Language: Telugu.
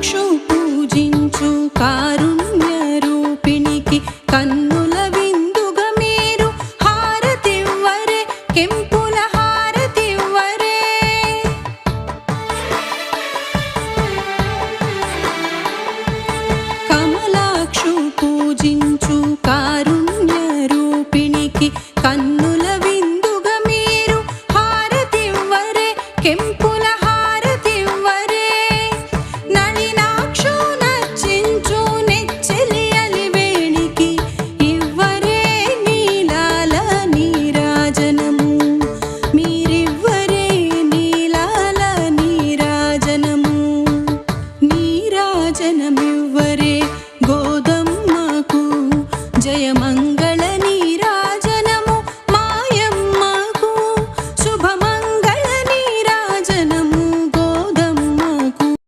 రక్షు పూజించు కారుణ్య రూపిణికి కన్నుల విందుగ మీరు హారతివ్వరే కెంపుల హారతివ్వరే. కమలాక్షు పూజించు కారు జయమివ్వరే గోదమ్మకు జయమంగ